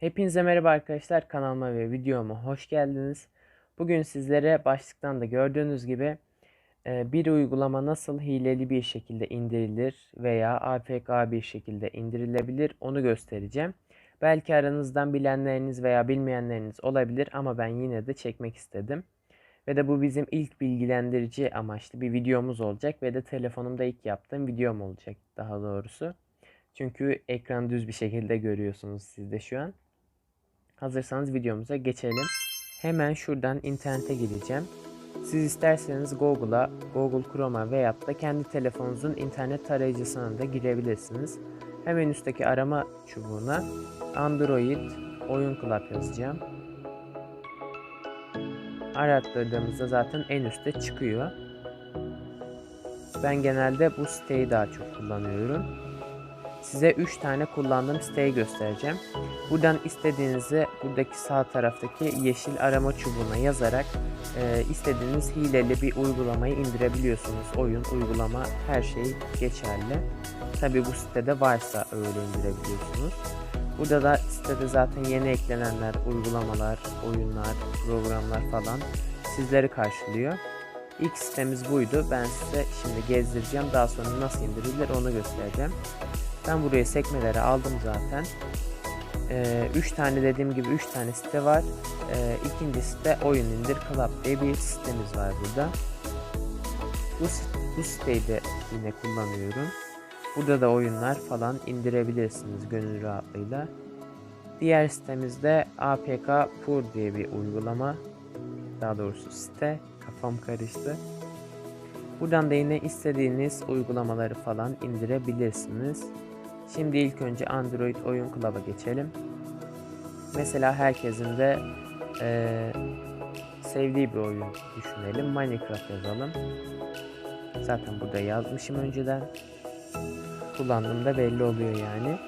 Hepinize merhaba arkadaşlar kanalıma ve videoma hoş geldiniz. Bugün sizlere başlıktan da gördüğünüz gibi e, bir uygulama nasıl hileli bir şekilde indirilir veya APK bir şekilde indirilebilir onu göstereceğim. Belki aranızdan bilenleriniz veya bilmeyenleriniz olabilir ama ben yine de çekmek istedim. Ve de bu bizim ilk bilgilendirici amaçlı bir videomuz olacak ve de telefonumda ilk yaptığım videom olacak daha doğrusu. Çünkü ekran düz bir şekilde görüyorsunuz siz de şu an. Hazırsanız videomuza geçelim. Hemen şuradan internete gireceğim. Siz isterseniz Google'a, Google Chrome'a veyahut da kendi telefonunuzun internet tarayıcısına da girebilirsiniz. Hemen üstteki arama çubuğuna Android Oyun Club yazacağım. Arattırdığımızda zaten en üstte çıkıyor. Ben genelde bu siteyi daha çok kullanıyorum. Size 3 tane kullandığım siteyi göstereceğim. Buradan istediğinizi buradaki sağ taraftaki yeşil arama çubuğuna yazarak e, istediğiniz hileli bir uygulamayı indirebiliyorsunuz. Oyun, uygulama her şey geçerli. Tabi bu sitede varsa öyle indirebiliyorsunuz. Burada da sitede zaten yeni eklenenler, uygulamalar, oyunlar, programlar falan sizleri karşılıyor. İlk sitemiz buydu. Ben size şimdi gezdireceğim. Daha sonra nasıl indirilir onu göstereceğim. Ben buraya sekmeleri aldım zaten. 3 ee, tane dediğim gibi 3 tane site var. Ee, ikincisi de Oyun İndir Club diye bir sitemiz var burada. Bu, bu siteyi de yine kullanıyorum. Burada da oyunlar falan indirebilirsiniz gönül rahatlığıyla. Diğer sitemizde APK Pur diye bir uygulama. Daha doğrusu site. Kafam karıştı. Buradan da yine istediğiniz uygulamaları falan indirebilirsiniz. Şimdi ilk önce Android Oyun Club'a geçelim. Mesela herkesin de e, sevdiği bir oyun düşünelim. Minecraft yazalım. Zaten burada yazmışım önceden. Kullandığımda belli oluyor yani.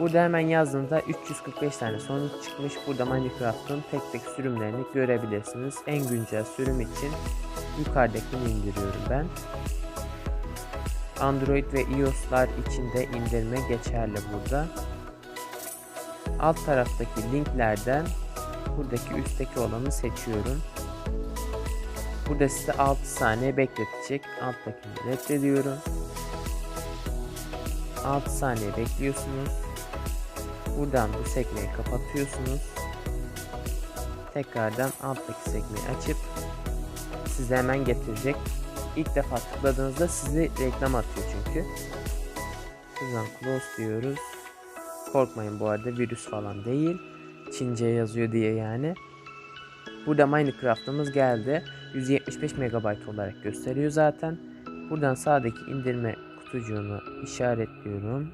Burada hemen yazdığımda 345 tane sonuç çıkmış. Burada Minecraft'ın tek tek sürümlerini görebilirsiniz. En güncel sürüm için yukarıdakini indiriyorum ben. Android ve iOS'lar için de indirme geçerli burada. Alt taraftaki linklerden buradaki üstteki olanı seçiyorum. Burada size 6 saniye bekletecek. Alttakini reddediyorum. 6 saniye bekliyorsunuz. Buradan bu sekmeyi kapatıyorsunuz. Tekrardan alttaki sekmeyi açıp size hemen getirecek ilk defa tıkladığınızda sizi reklam atıyor çünkü. Şuradan close diyoruz. Korkmayın bu arada virüs falan değil. Çince yazıyor diye yani. Burada Minecraft'ımız geldi. 175 MB olarak gösteriyor zaten. Buradan sağdaki indirme kutucuğunu işaretliyorum.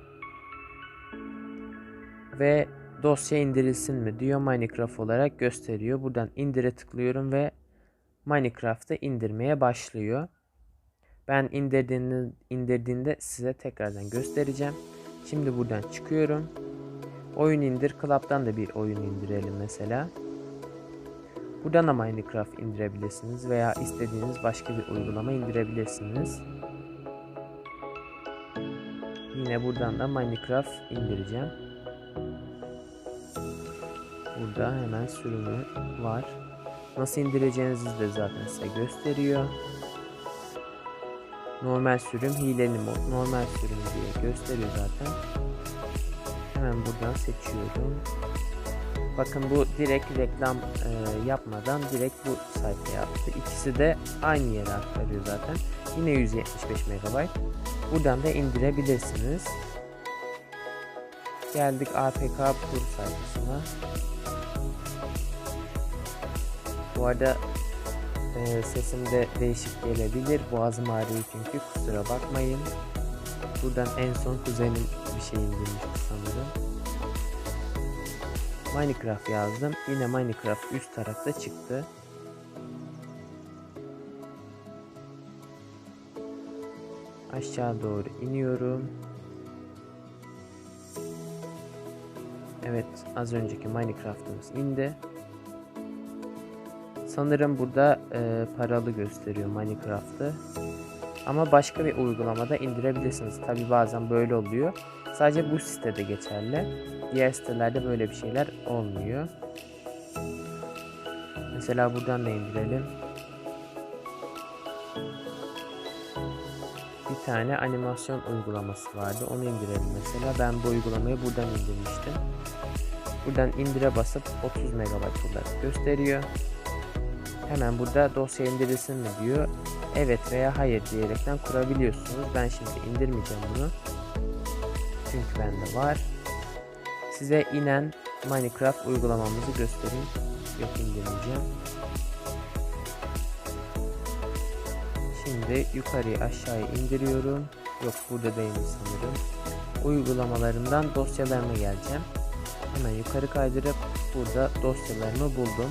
Ve dosya indirilsin mi diyor Minecraft olarak gösteriyor. Buradan indire tıklıyorum ve Minecraft'ı indirmeye başlıyor. Ben indirdiğinde, indirdiğinde size tekrardan göstereceğim. Şimdi buradan çıkıyorum. Oyun indir. Club'dan da bir oyun indirelim mesela. Buradan da Minecraft indirebilirsiniz veya istediğiniz başka bir uygulama indirebilirsiniz. Yine buradan da Minecraft indireceğim. Burada hemen sürümü var. Nasıl indireceğinizi de zaten size gösteriyor. Normal sürüm, hileli mod, normal sürüm diye gösteriyor zaten. Hemen buradan seçiyorum. Bakın bu direkt reklam e, yapmadan direkt bu sayfaya yaptı. İkisi de aynı yere aktarıyor zaten. Yine 175 MB. Buradan da indirebilirsiniz. Geldik APK Pur sayfasına. Bu arada ee, sesim de değişik gelebilir. Boğazım ağrıyor çünkü kusura bakmayın. Buradan en son kuzenim bir şey indirmişti sanırım. Minecraft yazdım. Yine Minecraft üst tarafta çıktı. Aşağı doğru iniyorum. Evet az önceki Minecraft'ımız indi. Sanırım burada e, paralı gösteriyor Minecraft'ı. Ama başka bir uygulamada indirebilirsiniz. Tabi bazen böyle oluyor. Sadece bu sitede geçerli. Diğer sitelerde böyle bir şeyler olmuyor. Mesela buradan da indirelim. Bir tane animasyon uygulaması vardı. Onu indirelim mesela. Ben bu uygulamayı buradan indirmiştim. Buradan indire basıp 30 MB olarak gösteriyor. Hemen burada dosya indirilsin mi diyor. Evet veya hayır diyerekten kurabiliyorsunuz. Ben şimdi indirmeyeceğim bunu. Çünkü bende var. Size inen Minecraft uygulamamızı göstereyim. Yok indirmeyeceğim. Şimdi yukarıya aşağıya indiriyorum. Yok burada değilmiş sanırım. Uygulamalarından dosyalarına geleceğim. Hemen yukarı kaydırıp burada dosyalarımı buldum.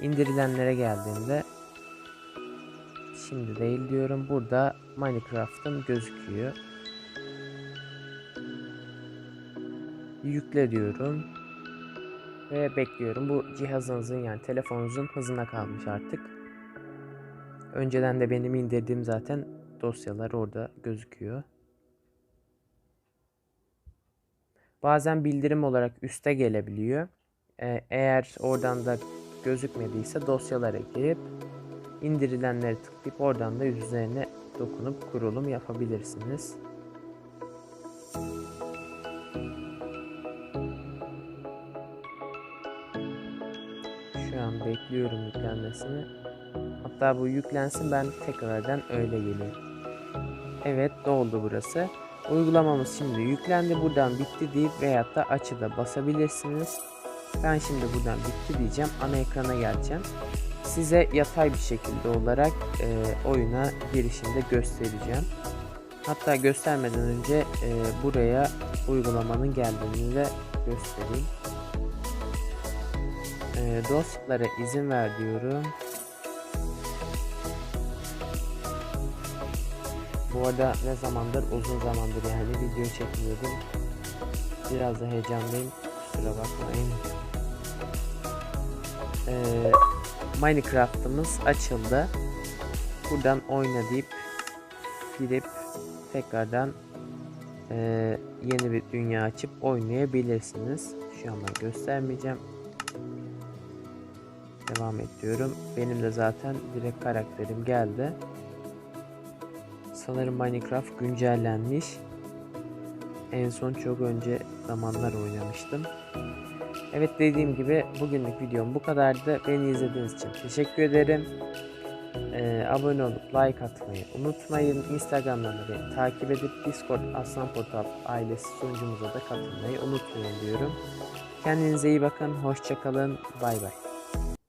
İndirilenlere geldiğimde şimdi değil diyorum. Burada Minecraft'ım gözüküyor. Yükle diyorum. Ve bekliyorum. Bu cihazınızın yani telefonunuzun hızına kalmış artık. Önceden de benim indirdiğim zaten dosyalar orada gözüküyor. Bazen bildirim olarak üste gelebiliyor. Ee, eğer oradan da gözükmediyse dosyalara girip indirilenleri tıklayıp oradan da üzerine dokunup kurulum yapabilirsiniz. Şu an bekliyorum yüklenmesini. Hatta bu yüklensin ben tekrardan öyle geleyim. Evet doldu burası. Uygulamamız şimdi yüklendi. Buradan bitti deyip veyahut da açıda basabilirsiniz. Ben şimdi buradan bitti diyeceğim. Ana ekrana geleceğim. Size yatay bir şekilde olarak e, oyuna girişinde göstereceğim. Hatta göstermeden önce e, buraya uygulamanın geldiğini de göstereyim. E, dosyalara izin ver diyorum. Bu arada ne zamandır uzun zamandır yani video çekmiyordum. Biraz da heyecanlıyım. Kusura bakmayın. Ee, Minecraft'ımız açıldı. Buradan oyna deyip gidip tekrardan e, yeni bir dünya açıp oynayabilirsiniz. Şu an ben göstermeyeceğim. Devam ediyorum. Benim de zaten direkt karakterim geldi. Sanırım Minecraft güncellenmiş. En son çok önce zamanlar oynamıştım. Evet dediğim gibi bugünlük videom bu kadardı. Beni izlediğiniz için teşekkür ederim. Ee, abone olup like atmayı unutmayın. Instagram'dan da beni takip edip Discord Aslan Portal ailesi sunucumuza da katılmayı unutmayın diyorum. Kendinize iyi bakın. Hoşçakalın. Bay bay.